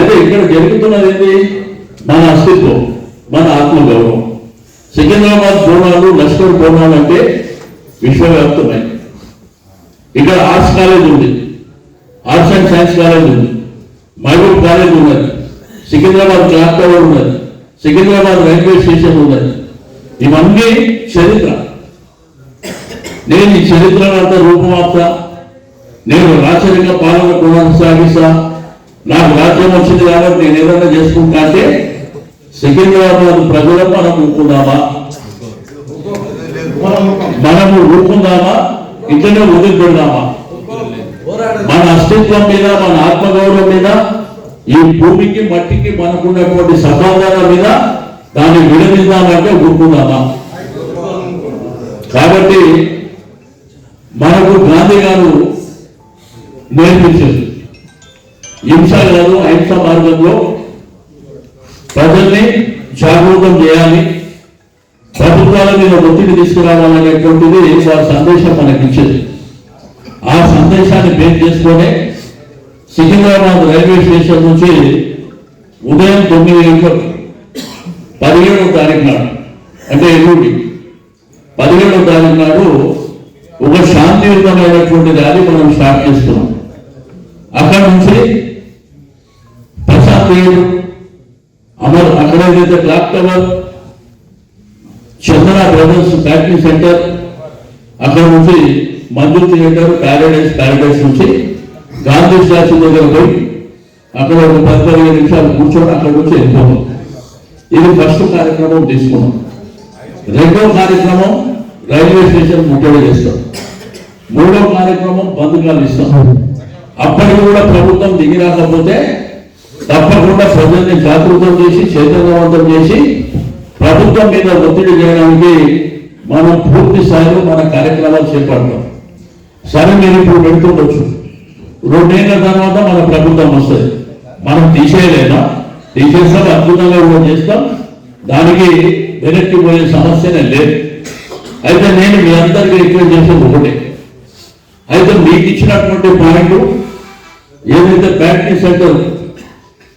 అయితే ఇక్కడ జరుగుతున్నది ఏంటి? మన అస్తిత్వం మన ఆత్మగౌరవం. సికింద్రాబాద్ బోనాలు లష్కర్ బోనాలు అంటే విశ్వవ్యాప్తమై. ఇక్కడ ఆర్ట్స్ కాలేజ్ ఉంది. ఆర్ట్స్ అండ్ సైన్స్ కాలేజ్ ఉంది. మహబూబ్ కాలేజ్ ఉన్నది. సికింద్రాబాద్ క్లాక్ టవర్ ఉన్నది. సికింద్రాబాద్ రైల్వే స్టేషన్ ఉన్నది. ఇవన్నీ చరిత్ర. నేను ఈ చరిత్రను అంతా రూపమాప్తా. నేను రాచరిక పాలన కొనసాగిస్తా నాకు రాజ్యం వచ్చింది కాబట్టి నేను ఏదైనా చేసుకుంటా అంటే సికింద్రాబాద్ ప్రజలు మనం ఒప్పుకుందామా మనము ఊపుకుందామా ఇట్లనే వదిలిపెడదామా? మన అస్తిత్వం మీద మన ఆత్మగౌరవం మీద ఈ భూమికి మట్టికి మనకున్నటువంటి సమాధానం మీద దాన్ని విడదీద్దామంటే ఊరుకుందామా? కాబట్టి మనకు గాంధీ గారు నేర్పించారు. హింస కాదు అహింస మార్గంలో ప్రజల్ని జాగృతం చేయాలి. ప్రభుత్వాల మీద ఒత్తిడి తీసుకురావాలనేటువంటిది వారి సందేశం మనకి ఇచ్చేది. ఆ సందేశాన్ని బేస్ చేసుకొని సికింద్రాబాద్ రైల్వే స్టేషన్ నుంచి ఉదయం తొమ్మిది గంటలకు పదిహేడవ తారీఖు నాడు అంటే ఎల్లుండి పదిహేడవ తారీఖు నాడు ఒక శాంతియుతమైనటువంటి ర్యాలీ మనం స్టార్ట్ చేస్తున్నాం. అక్కడ నుంచి ప్రశాంత్ అమర్ అక్కడ ఏదైతే clock tower Chandana brothers factory centre అక్కడ నుంచి మంజు థియేటర్ ప్యారడైస్ ప్యారడైస్ నుంచి గాంధీ స్టాచ్యూ దగ్గర పోయి అక్కడ ఒక పది పదిహేను నిమిషాలు కూర్చొని అక్కడ నుంచి వెళ్ళిపోతాం ఇది ఫస్ట్ కార్యక్రమం తీసుకున్నాం. రెండో కార్యక్రమం రైల్వే స్టేషన్ ముట్టడి చేస్తాం. మూడో కార్యక్రమం బంధుకాలు ఇస్తాం. అప్పటికి కూడా ప్రభుత్వం దిగి రాకపోతే తప్పకుండా ప్రజల్ని జాగృతం చేసి చైతన్యవంతం చేసి ప్రభుత్వం మీద ఒత్తిడి చేయడానికి మనం పూర్తి స్థాయిలో మన కార్యక్రమాలు చేపడతాం. సరే మీరు ఇప్పుడు పెడుతుండొచ్చు. రెండేళ్ళ తర్వాత మన ప్రభుత్వం వస్తుంది. మనం తీసేయలేదా? తీసేస్తాం అద్భుతంగా కూడా చేస్తాం. దానికి వెనక్కి పోయే సమస్యనే లేదు. అయితే నేను మీ అందరికీ రిక్వెస్ట్ చేసేది ఒకటే. అయితే మీకు ఇచ్చినటువంటి పాయింట్ ఏదైతే ప్యాకింగ్ సెంటర్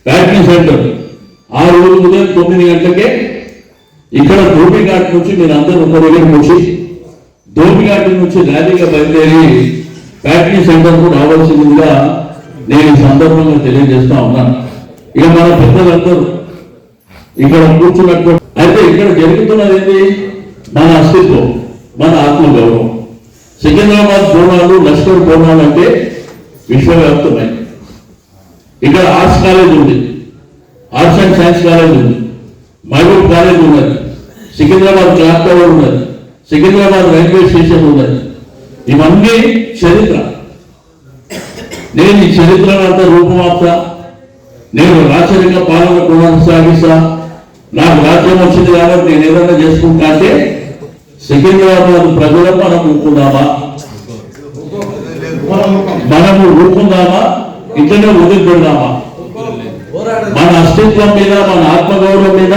ప్యాకింగ్ సెంటర్ ఆ రోజు ఉదయం తొమ్మిది గంటలకే ఇక్కడ ధోపిఘాట్ నుంచి మీరు అందరూ ఒక దగ్గరికి వచ్చి ధోపిఘాట్ నుంచి ర్యాలీగా బయలుదేరి ప్యాకింగ్ సెంటర్కు రావాల్సిందిగా నేను ఈ సందర్భంగా తెలియజేస్తా ఉన్నాను. ఇక మన పెద్దలందరూ ఇక్కడ కూర్చున్నట్టు అయితే ఇక్కడ జరుగుతున్నది ఏంటి మన అస్తిత్వం మన ఆత్మగౌరవం. సికింద్రాబాద్ బోనాలు లష్కర్ బోనాలు అంటే విశ్వవ్యాప్తమై. ఇక్కడ ఆర్ట్స్ కాలేజ్ ఉంది. ఆర్ట్స్ అండ్ సైన్స్ కాలేజ్ ఉంది. మహబూబ్ కాలేజ్ ఉన్నది. సికింద్రాబాద్ క్లాక్ టవర్ ఉన్నది. సికింద్రాబాద్ రైల్వే స్టేషన్ ఉన్నది. ఇవన్నీ చరిత్ర. నేను ఈ చరిత్రను రూపమాప్తా నేను రాచరిక పాలన కొనసాగిస్తా నాకు రాజ్యం వచ్చింది కాబట్టి నేను ఏదైనా చేసుకుంటా అంటే సికింద్రాబాద్ ప్రజలు మనం ఒప్పుకుందామా మనము ఒప్పుకుందామా ఇట్లనే వదిలిపెడదామా మన అస్తిత్వం మీద మన ఆత్మగౌరవం మీద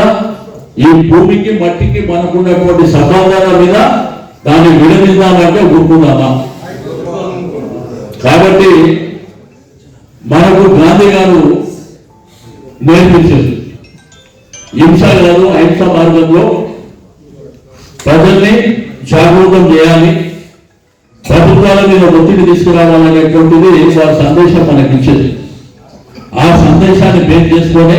ఈ భూమికి మట్టికి మనకున్నటువంటి సమాధానం మీద దాన్ని విడదీద్దామంటే ఊరుకుందామా? కాబట్టి మనకు గాంధీ గారు నేర్పించారు. హింస కాదు అహింస మార్గంలో ప్రజల్ని జాగృతం చేయాలి. ప్రభుత్వాల మీద ఒత్తిడి తీసుకురావాలనేటువంటిది వారి సందేశం మనకి ఇచ్చేది ఆ సందేశాన్ని బేస్ చేసుకొని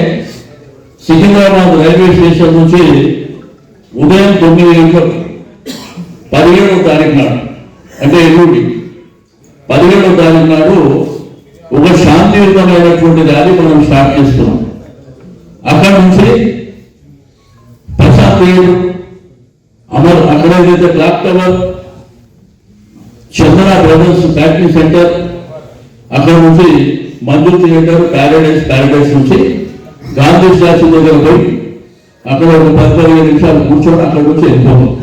సికింద్రాబాద్ రైల్వే స్టేషన్ నుంచి ఉదయం తొమ్మిది గంటలకు పదిహేడవ తారీఖు నాడు అంటే ఎల్లుండి పదిహేడవ తారీఖు నాడు ఒక శాంతియుతమైనటువంటి ర్యాలీ మనం స్టార్ట్ చేస్తున్నాం. అక్కడ నుంచి ప్రశాంత్ అమర్ అక్కడ ఏదైతే clock tower brothers factory centre అక్కడ నుంచి మంజు థియేటర్ ప్యారడైజ్ ప్యారడైజ్ నుంచి గాంధీ స్టాచ్యూ దగ్గర పోయి అక్కడ ఒక పది పదిహేను నిమిషాలు కూర్చొని అక్కడ నుంచి వెళ్ళిపోతాం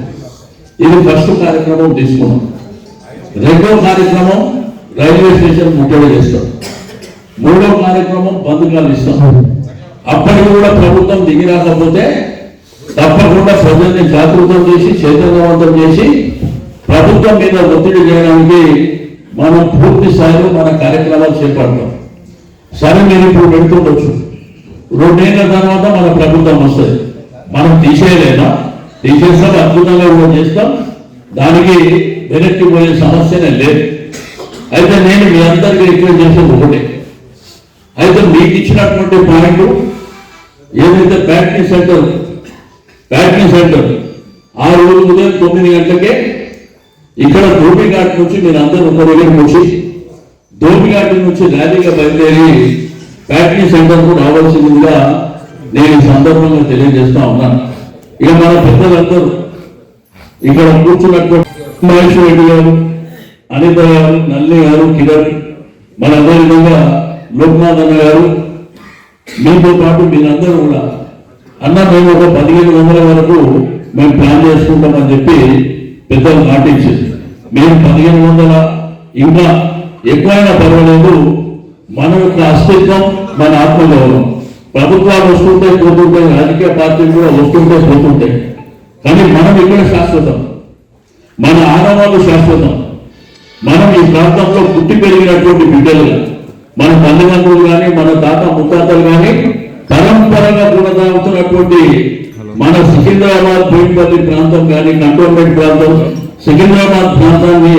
ఇది ఫస్ట్ కార్యక్రమం తీసుకున్నాం. రెండో కార్యక్రమం రైల్వే స్టేషన్ ముట్టడి చేస్తాం. మూడో కార్యక్రమం బంధుకాలు ఇస్తాం. అప్పటికి కూడా ప్రభుత్వం దిగి రాకపోతే తప్పకుండా ప్రజల్ని జాగృతం చేసి చైతన్యవంతం చేసి ప్రభుత్వం మీద ఒత్తిడి చేయడానికి మనం పూర్తి స్థాయిలో మన కార్యక్రమాలు చేపడతాం. సరే మీరు ఇప్పుడు పెడుతుండొచ్చు రెండేళ్ళ తర్వాత మన ప్రభుత్వం వస్తుంది. మనం తీసేయలేదా? తీసేస్తాం అద్భుతంగా కూడా చేస్తాం. దానికి వెనక్కి పోయే సమస్యనే లేదు. అయితే నేను మీ అందరికీ రిక్వెస్ట్ చేసేది ఒకటే. అయితే మీకు ఇచ్చినటువంటి పాయింట్ ఏదైతే ప్యాకింగ్ సెంటర్ ప్యాకింగ్ సెంటర్ ఆ రోజు ఉదయం తొమ్మిది గంటలకే ఇక్కడ ధోబిఘాట్ నుంచి మీరు అందరూ ఒక దగ్గరికి వచ్చి ధోబిఘాట్ నుంచి ర్యాలీగా బయలుదేరి బ్యాటరీ సెంటర్కు రావాల్సిందిగా నేను ఈ సందర్భంగా తెలియజేస్తా ఉన్నాను ఇక మన పెద్దలందరూ ఇక్కడ కూర్చున్నటువంటి మహేష్ రెడ్డి గారు అనిత గారు నల్లి గారు కిరణ్ మనందరి విధంగా లోక్నాథ్ అన్న గారు మీతో పాటు మీరందరూ కూడా అన్న మేము ఒక పదిహేను వందల వరకు మేము ప్లాన్ చేసుకుంటామని చెప్పి పెద్దలు నాటించింది మేము పదిహేను వందల ఇంకా ఎక్కువైనా పర్వాలేదు. మన యొక్క అస్తిత్వం మన ఆత్మగౌరవం. ప్రభుత్వాలు వస్తుంటాయి పోతుంటాయి రాజకీయ పార్టీలు కూడా వస్తుంటే పోతుంటాయి. కానీ మనం ఇక్కడ శాశ్వతం. మన ఆనవాళ్ళు శాశ్వతం. మనం ఈ ప్రాంతంలో పుట్టి పెరిగినటువంటి బిడ్డలుగా మన తల్లిదండ్రులు కానీ మన తాత ముత్తాతలు కానీ పరంపరగా కొనసాగుతున్నటువంటి మన సికింద్రాబాద్ బోయినపల్లి ప్రాంతం కానీ కంటోన్మెంట్ ప్రాంతం సికింద్రాబాద్ ప్రాంతాన్ని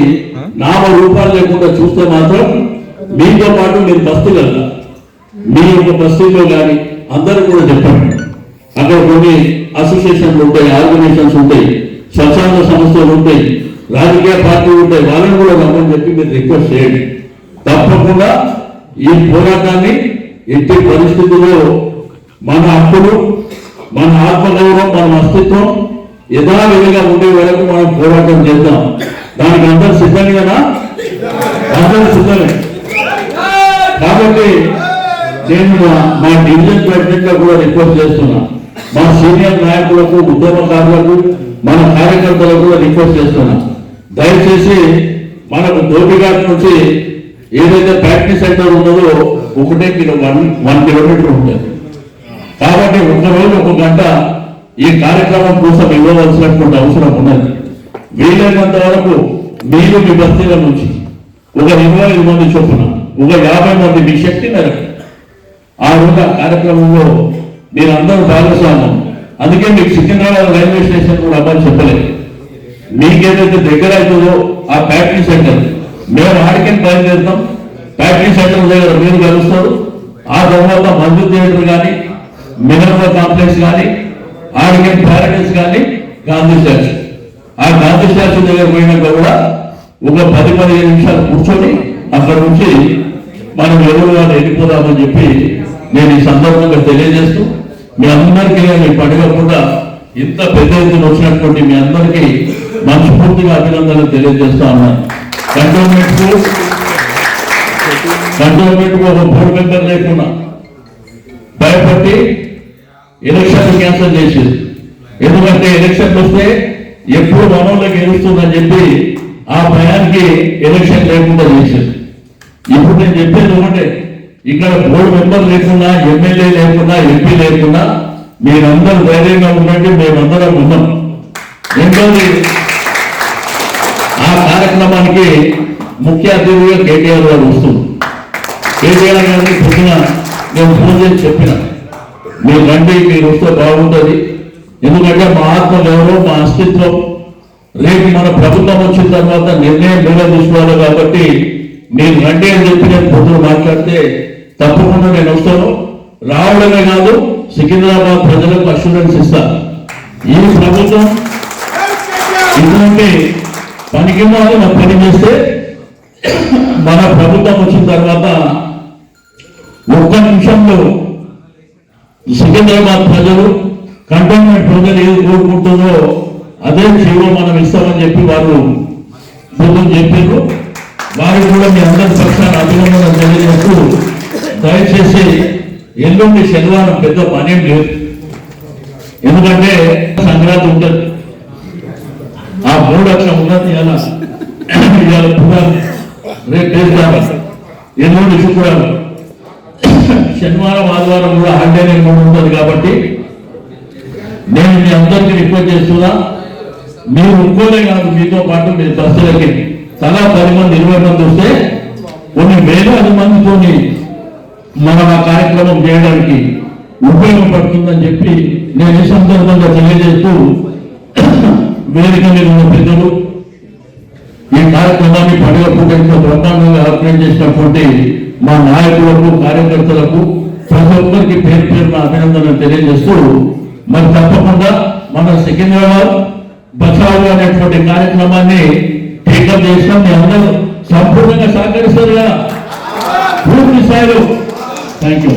నామ రూపాలు లేకుండా చూస్తే మాత్రం మీతో పాటు మీరు బస్తీలల్లా మీ యొక్క బస్తీలో కానీ అందరూ కూడా చెప్పండి. అక్కడ కొన్ని అసోసియేషన్లు ఉంటాయి ఆర్గనైజేషన్స్ ఉంటాయి స్వచ్ఛంద సంస్థలు ఉంటాయి రాజకీయ పార్టీలు ఉంటాయి వాళ్ళని కూడా రమ్మని చెప్పి మీరు రిక్వెస్ట్ చేయండి. తప్పకుండా ఈ పోరాటాన్ని ఎట్టి పరిస్థితుల్లో మన హక్కులు మన ఆత్మగౌరవం మన అస్తిత్వం యథావిధిగా ఉండే వరకు మనం పోరాటం చేద్దాం. దానికి అందరు కదా అందరూ సిద్ధమే. కాబట్టి నేను మా- డివిజన్ ప్రెసిడెంట్ కూడా రిక్వెస్ట్ చేస్తున్నా. మా సీనియర్ నాయకులకు ఉద్యమకారులకు మన కార్యకర్తలకు కూడా రిక్వెస్ట్ చేస్తున్నా. దయచేసి మనకు దోపిఘాట్ నుంచి ఏదైతే ప్రాక్టీస్ సెంటర్ ఉన్నదో ఒకటే కిలో వన్ వన్ కిలోమీటర్ ఉంటుంది. కాబట్టి ఒక రోజు ఒక గంట ఈ కార్యక్రమం కోసం ఇవ్వవలసినటువంటి అవసరం ఉన్నది. వీలైనంత వరకు మీరు మీ బస్తీల నుంచి ఒక ఇరవై ఐదు మంది చొప్పున ఒక యాభై మంది మీ శక్తి మేరకు ఆ రోజు ఆ కార్యక్రమంలో మీరు అందరూ భాగస్వామ్యం. అందుకే మీకు సికింద్రాబాద్ రైల్వే స్టేషన్ కూడా అబ్బాయి చెప్పలేదు. మీకేదైతే దగ్గర అవుతుందో ఆ ఫ్యాక్టరీ సెంటర్ మేము ఆడికెళ్ళి బయలుదేరుతాం. ఫ్యాక్టరీ సెంటర్ దగ్గర మీరు కలుస్తారు. ఆ తర్వాత మందు థియేటర్ కానీ మినర్వా కాంప్లెక్స్ కానీ ఆడికే ప్యారడైస్ కానీ గాంధీ స్టాచ్యూ. ఆ గాంధీ స్టాచ్యూ దగ్గర పోయినాక కూడా ఒక పది పదిహేను నిమిషాలు కూర్చొని అక్కడ నుంచి మనం ఎవరు వెళ్ళిపోదామని చెప్పి నేను ఈ సందర్భంగా తెలియజేస్తూ మీ అందరికీ నేను పడగకుండా ఇంత పెద్ద ఎత్తున వచ్చినటువంటి మీ అందరికీ మనస్ఫూర్తిగా అభినందనలు తెలియజేస్తా ఉన్నాను కంటోన్మెంట్ కంటోన్మెంట్ ఒక బోర్డు మెంబర్ లేకుండా భయపట్టి ఎలక్షన్ క్యాన్సిల్ చేసేది. ఎందుకంటే ఎలక్షన్ వస్తే ఎప్పుడు మనోళ్ళకి గెలుస్తుందని చెప్పి ఆ భయానికి ఎలక్షన్ లేకుండా చేసేది. ఇప్పుడు నేను చెప్పేది ఒకటే ఇక్కడ బోర్డు మెంబర్ లేకుండా ఎమ్మెల్యే లేకుండా ఎంపీ లేకుండా మీరందరూ ధైర్యంగా ఉండండి మేమందరం ఉన్నాం. రెండోది ఆ కార్యక్రమానికి ముఖ్య అతిథిగా కేటీఆర్ గారు వస్తుంది కేటీఆర్ గారిని పొద్దున నేను ఫోన్ చేసి చెప్పిన. మీరు రండి మీరు వస్తే బాగుంటుంది. ఎందుకంటే మా ఆత్మ గౌరవం మా అస్తిత్వం. రేపు మన ప్రభుత్వం వచ్చిన తర్వాత నిర్ణయం మీరే తీసుకోవాలి కాబట్టి మీరు రండి అని చెప్పి నేను పొద్దున మాట్లాడితే తప్పకుండా నేను వస్తాను. రావడమే కాదు సికింద్రాబాద్ ప్రజలకు అష్యూరెన్స్ ఇస్తాను ఈ ప్రభుత్వం ఇటువంటి పనికి మాలిన పని చేస్తే మన ప్రభుత్వం వచ్చిన తర్వాత ఒక్క నిమిషంలో సికింద్రాబాద్ ప్రజలు కంటోన్మెంట్ ప్రజలు ఏది కోరుకుంటుందో అదే జీవో మనం ఇస్తామని చెప్పి వారు పొద్దున చెప్పారు వారికి కూడా మీ అందరి పక్షాన్ని అభినందనలు తెలియజేస్తూ దయచేసి ఎల్లుండి శనివారం పెద్ద పనేం లేదు. ఎందుకంటే సంక్రాంతి ఉంటుంది. ఆ మూడు అట్లా ఉన్నది ఇలా ఇవాళ రేపు ఎల్లుండి శుక్రవారం. శనివారం ఆదివారం కూడా హాలిడే కూడా ఉంటుంది కాబట్టి నేను మీ అందరికీ రిక్వెస్ట్ చేస్తున్నా మీరు ఒక్కోలే కాదు మీతో పాటు మీ బస్సులకి తలా పది మంది ఇరవై మంది వస్తే కొన్ని వేలాది మందితోని మనం ఆ కార్యక్రమం చేయడానికి ఉపయోగపడుతుందని చెప్పి నేను ఈ సందర్భంగా తెలియజేస్తూ వేదిక మీద ఉన్న పెద్దలు ఈ కార్యక్రమాన్ని పండుగ పూట బ్రహ్మాండంగా అర్పణ చేసినటువంటి మా నాయకులకు కార్యకర్తలకు ప్రతి ఒక్కరికి పేరు పేరున అభినందనలు తెలియజేస్తూ మరి తప్పకుండా మన సికింద్రాబాద్ బచావు అనేటువంటి కార్యక్రమాన్ని టేకప్ చేసినాం. మీ అందరూ సంపూర్ణంగా సహకరిస్తారు కదా. పూర్తి స్థాయిలో. Thank you